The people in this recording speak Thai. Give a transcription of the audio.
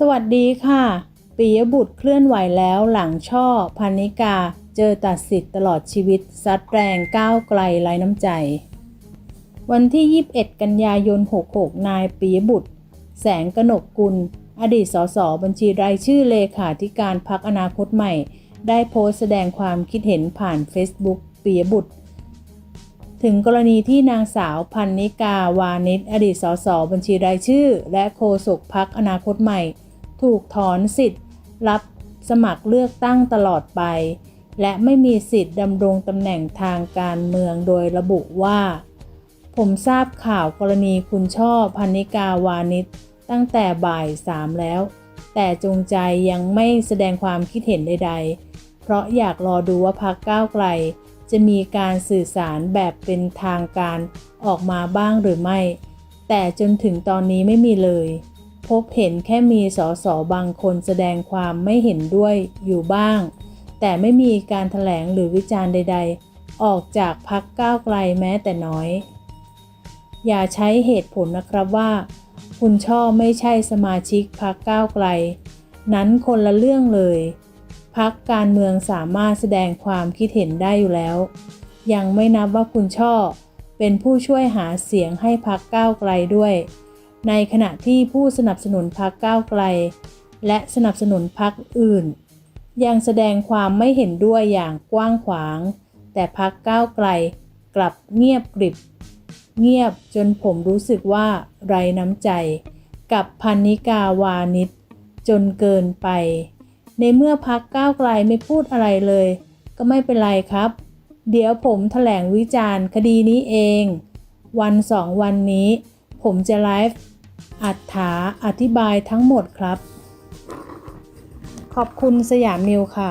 สวัสดีค่ะปิยบุตรเคลื่อนไหวแล้วหลังช่อพันนิกา เจอตัดสิทธิ์ตลอดชีวิต ซัดแรงก้าวไกลไร้น้ำใจ วันที่ 21 กันยายน 66 นายปิยบุตร แสงกนกกุล อดีตสสบัญชีรายชื่อเลขาธิการพักอนาคตใหม่ ได้โพสต์แสดงความคิดเห็นผ่าน Facebook ปิยบุตร ถึงกรณีที่นางสาวพันนิกาวานิชอดีตสสบัญชีรายชื่อ และโฆษกพักอนาคตใหม่ ถูกถอนสิทธิ์ รับสมัครเลือกตั้งตลอดไป และไม่มีสิทธิ์ดำรงตำแหน่งทางการเมืองโดยระบุว่า ผมทราบข่าวกรณีคุณช่อพันิกาวานิชตั้งแต่บ่ายสามแล้ว แต่จงใจยังไม่แสดงความคิดเห็นใด ๆ เพราะอยากรอดูว่าพักก้าวไกล จะมีการสื่อสารแบบเป็นทางการออกมาบ้างหรือไม่ แต่จนถึงตอนนี้ไม่มีเลย พบเห็นแค่มีสสบางคนแสดงความไม่เห็นด้วยอยู่บ้าง แต่ไม่มีการถแถลงหรือวิจารณ์ใด ๆ ออกจากพักก้าวไกลแม้แต่น้อย อย่าใช้เหตุผลนะครับว่า คุณช่อไม่ใช่สมาชิกพักก้าวไกล นั้นคนละเรื่องเลยพักการเมืองสามารถแสดงความคิดเห็นได้อยู่แล้ว ยังไม่นับว่าคุณช่อ เป็นผู้ช่วยหาเสียงให้พักก้าวไกลด้วย ในขณะที่ผู้สนับสนุนพักก้าวไกล และสนับสนุนพักอื่น ยังแสดงความไม่เห็นด้วยอย่างกว้างขวาง แต่พักก้าวไกลกลับเงียบกริบ เงียบจนผมรู้สึกว่าไรน้ำใจ กับพันนิกาวานิชจนเกินไป ในเมื่อพักก้าวไกลไม่พูดอะไรเลย ก็ไม่เป็นไรครับ เดี๋ยวผมแถลงวิจารณ์คดีนี้เอง วันสองวันนี้ ผมจะไลฟ์ อัดถาอธิบายทั้งหมดครับ ขอบคุณสยามนิวค่ะ